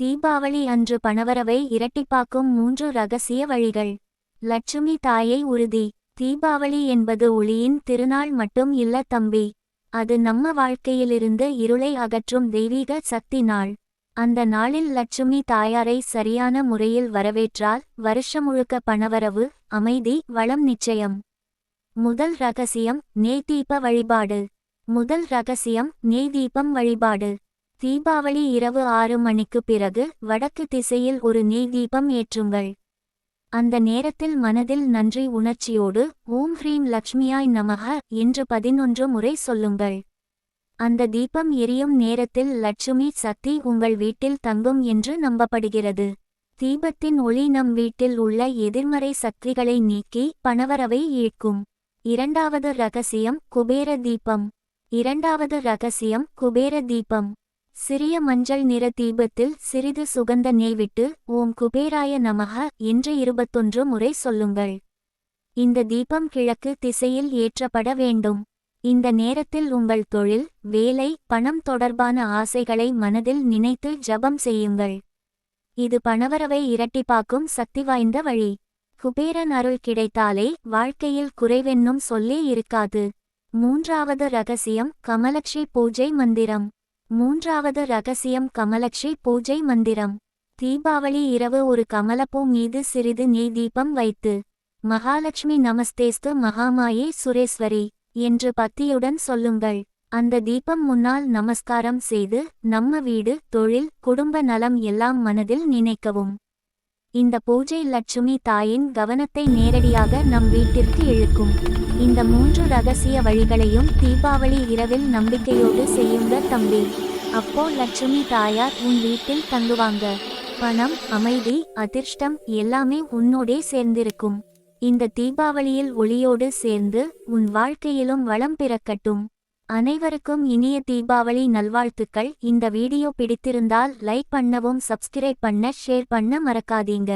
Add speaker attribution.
Speaker 1: தீபாவளி அன்று பணவரவை இரட்டிப்பாக்கும் மூன்று ரகசிய வழிகள். லட்சுமி தாயை உறுதி. தீபாவளி என்பது ஒளியின் திருநாள் மட்டும் இல்ல தம்பி. அது நம்ம வாழ்க்கையிலிருந்து இருளை அகற்றும் தெய்வீக சக்தி நாள். அந்த நாளில் லட்சுமி தாயாரை சரியான முறையில் வரவேற்றால் வருஷம் முழுக்க பணவரவு அமைதி வளம் நிச்சயம். முதல் ரகசியம் நெய் தீப வழிபாடு. முதல் ரகசியம் நெய் தீபம் வழிபாடு. தீபாவளி இரவு ஆறு மணிக்கு பிறகு வடக்கு திசையில் ஒரு நெய் தீபம் ஏற்றுங்கள். அந்த நேரத்தில் மனதில் நன்றி உணர்ச்சியோடு ஓம் ஹ்ரீம் லக்ஷ்மியாய் நமக என்று பதினொன்று முறை சொல்லுங்கள். அந்த தீபம் எரியும் நேரத்தில் லட்சுமி சக்தி உங்கள் வீட்டில் தங்கும் என்று நம்பப்படுகிறது. தீபத்தின் ஒளி நம் வீட்டில் உள்ள எதிர்மறை சக்திகளை நீக்கி பணவரவை ஈர்க்கும். இரண்டாவது ரகசியம் குபேர தீபம். இரண்டாவது ரகசியம் குபேர தீபம். சிறிய மஞ்சள் நிற தீபத்தில் சிறிது சுகந்த நெய் விட்டு ஓம் குபேராய நமக என்று இருபத்தொன்று முறை சொல்லுங்கள். இந்த தீபம் கிழக்கு திசையில் ஏற்றப்பட வேண்டும். இந்த நேரத்தில் உங்கள் தொழில் வேலை பணம் தொடர்பான ஆசைகளை மனதில் நினைத்து ஜபம் செய்யுங்கள். இது பணவரவை இரட்டிப்பாக்கும் சக்தி வாய்ந்த வழி. குபேரன் அருள் கிடைத்தாலே வாழ்க்கையில் குறைவென்னும் சொல்லே இருக்காது. மூன்றாவது ரகசியம் கமலக்ஷி பூஜை மந்திரம். மூன்றாவது ரகசியம் கமலக்ஷி பூஜை மந்திரம். தீபாவளி இரவு ஒரு கமலப்பூ மீது சிறிது நெய் தீபம் வைத்து மகாலட்சுமி நமஸ்தேஸ்து மகாமாயே சுரேஸ்வரி என்று பத்தியுடன் சொல்லுங்கள். அந்த தீபம் முன்னால் நமஸ்காரம் செய்து நம்ம வீடு தொழில் குடும்ப நலம் எல்லாம் மனதில் நினைக்கவும். இந்த பூஜை லட்சுமி தாயின் கவனத்தை நேரடியாக நம் வீட்டிற்கு இழுக்கும் இந்த மூன்று ரகசிய வழிகளையும் தீபாவளி இரவில் நம்பிக்கையோடு செய்யுங்க தம்பி. அப்போ லட்சுமி தாயார் உன் வீட்டில் தங்குவாங்க. பணம் அமைதி அதிர்ஷ்டம் எல்லாமே உன்னோடே சேர்ந்திருக்கும். இந்த தீபாவளியில் ஒளியோடு சேர்ந்து உன் வாழ்க்கையிலும் வளம் பிறக்கட்டும். அனைவருக்கும் இனிய தீபாவளி நல்வாழ்த்துக்கள். இந்த வீடியோ பிடித்திருந்தால் லைக் பண்ணவும் சப்ஸ்கிரைப் பண்ண ஷேர் பண்ண மறக்காதீங்க.